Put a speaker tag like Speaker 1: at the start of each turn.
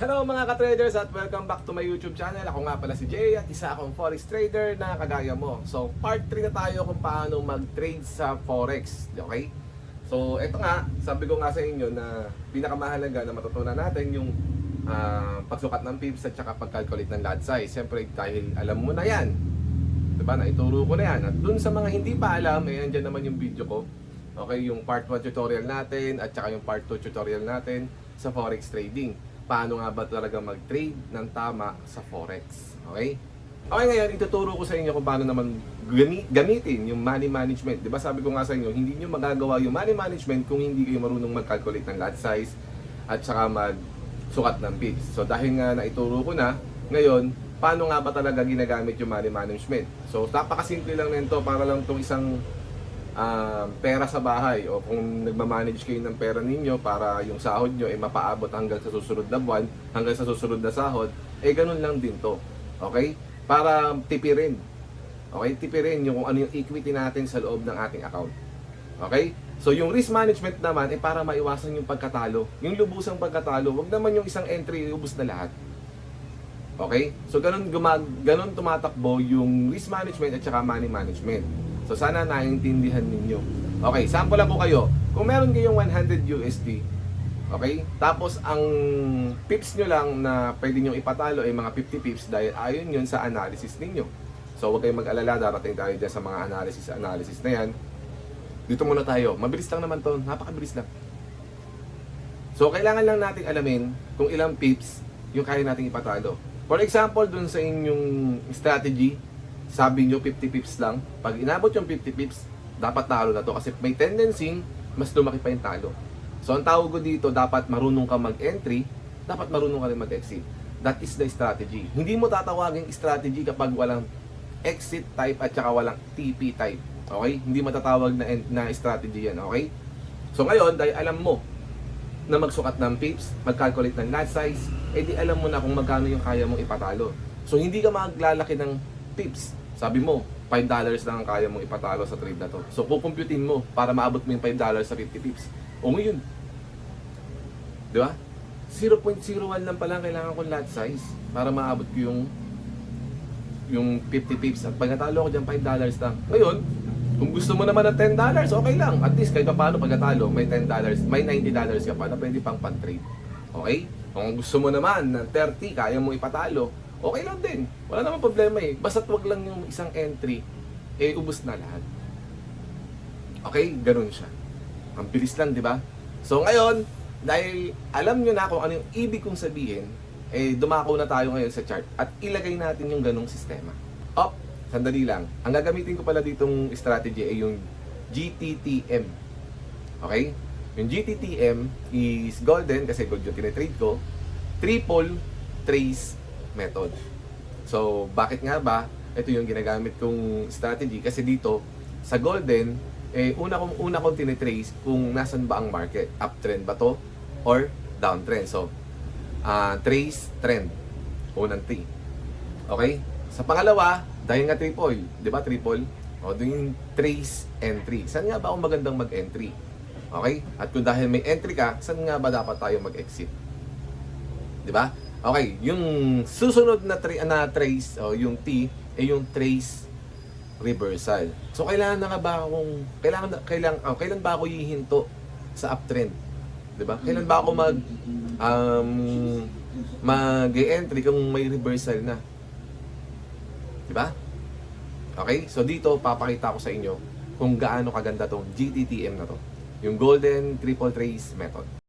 Speaker 1: Hello mga ka-traders at welcome back to my YouTube channel. Ako nga pala si Jay at isa akong forex trader na kagaya mo. So part 3 na tayo kung paano mag-trade sa forex. Okay? So ito nga, sabi ko nga sa inyo na pinakamahalaga na matutunan natin yung ah, pagsukat ng pips at saka pag-calculate ng lot size. Siyempre dahil alam mo na yan. Diba? Naituro ko na yan. At dun sa mga hindi pa alam, eh andyan naman yung video ko. Okay, yung part 1 tutorial natin at saka yung part 2 tutorial natin sa forex trading. Paano nga ba talaga mag-trade ng tama sa forex? Okay? Okay, ngayon ituturo ko sa inyo kung paano naman gami- gamitin yung money management. 'Di ba sabi ko nga sa inyo, hindi niyo magagawa yung money management kung hindi kayo marunong mag-calculate ng lot size at saka mag-sukat ng pips. So dahil nga naituro ko na, ngayon, paano nga ba talaga ginagamit yung money management? So napakasimple lang nito para lang tong isang ah, pera sa bahay o kung nagmamanage kayo ng pera ninyo para yung sahod nyo ay mapaabot hanggang sa susunod na buwan, hanggang sa susunod na sahod, eh ganun lang din to. Okay? Para tipirin. Okay? Tipirin yung kung ano yung equity natin sa loob ng ating account. Okay? So yung risk management naman ay para maiwasan yung pagkatalo. Yung lubusang pagkatalo, wag naman yung isang entry ubus na lahat. Okay? So ganun gumag ganun tumatakbo yung risk management at saka money management. So sana naiintindihan ninyo. Okay, sample lang po kayo. Kung meron kayong 100 USD, okay? Tapos ang pips nyo lang na pwede nyo ipatalo ay mga 50 pips dahil ayon yun sa analysis ninyo. So huwag kayong mag-alala, darating tayo dyan sa mga analysis analysis na yan. Dito muna tayo. Mabilis lang naman to. Napakabilis lang. So kailangan lang nating alamin kung ilang pips yung kaya nating ipatalo. For example, dun sa inyong strategy, sabi nyo 50 pips lang. Pag inabot yung 50 pips, dapat talo na to kasi may tendency mas lumaki pa yung talo. So ang tawag ko dito, dapat marunong ka mag-entry, dapat marunong ka rin mag-exit. That is the strategy. Hindi mo tatawagin strategy kapag walang exit type at saka walang TP type. Okay? Hindi matatawag na, na strategy yan. Okay? So ngayon, dahil alam mo na magsukat ng pips, mag-calculate ng lot size, eh di alam mo na kung magkano yung kaya mong ipatalo. So hindi ka maglalaki ng pips. Sabi mo, $5 lang ang kaya mong ipatalo sa trade na to. So kukumputin mo para maabot mo yung $5 sa 50 pips. O ngayon, di ba? 0.01 lang pala ang kailangan kong lot size para maabot ko yung yung 50 pips at pag natalo ko dyan $5 lang. Ngayon, kung gusto mo naman ng $10, okay lang. At least kahit pa paano pag natalo, may $10, may $90 ka pa na pwede pang pan-trade. Okay? Kung gusto mo naman ng 30, kaya mo ipatalo, okay lang din. Wala namang problema eh. Basta't wag lang yung isang entry, eh ubos na lahat. Okay? Ganun siya. Ang bilis lang, di ba? So ngayon, dahil alam nyo na kung ano yung ibig kong sabihin, eh dumako na tayo ngayon sa chart at ilagay natin yung ganong sistema. Up, sandali lang. Ang gagamitin ko pala ditong strategy ay yung GTTM. Okay? Yung GTTM is golden kasi gold yung tinetrade ko. Triple trace method. So, bakit nga ba? Ito yung ginagamit kong strategy kasi dito sa golden eh una kong una kong tinetrace kung nasan ba ang market. Uptrend ba to or downtrend. So, ah trace trend. Unang T. Okay? Sa pangalawa, dahil nga triple, 'di ba triple? O doon yung trace entry. Saan nga ba ako magandang mag-entry? Okay? At kung dahil may entry ka, saan nga ba dapat tayo mag-exit? 'Di ba? Okay, yung susunod na, tra- na trace o yung T ay yung trace reversal. So kailangan na nga ba akong kailangan na- kailangan oh, kailan ba ako hihinto sa uptrend? 'Di ba? Kailan ba ako mag um mag-entry kung may reversal na? 'Di ba? Okay? So dito papakita ko sa inyo kung gaano kaganda tong GTTM na to. Yung Golden Triple Trace Method.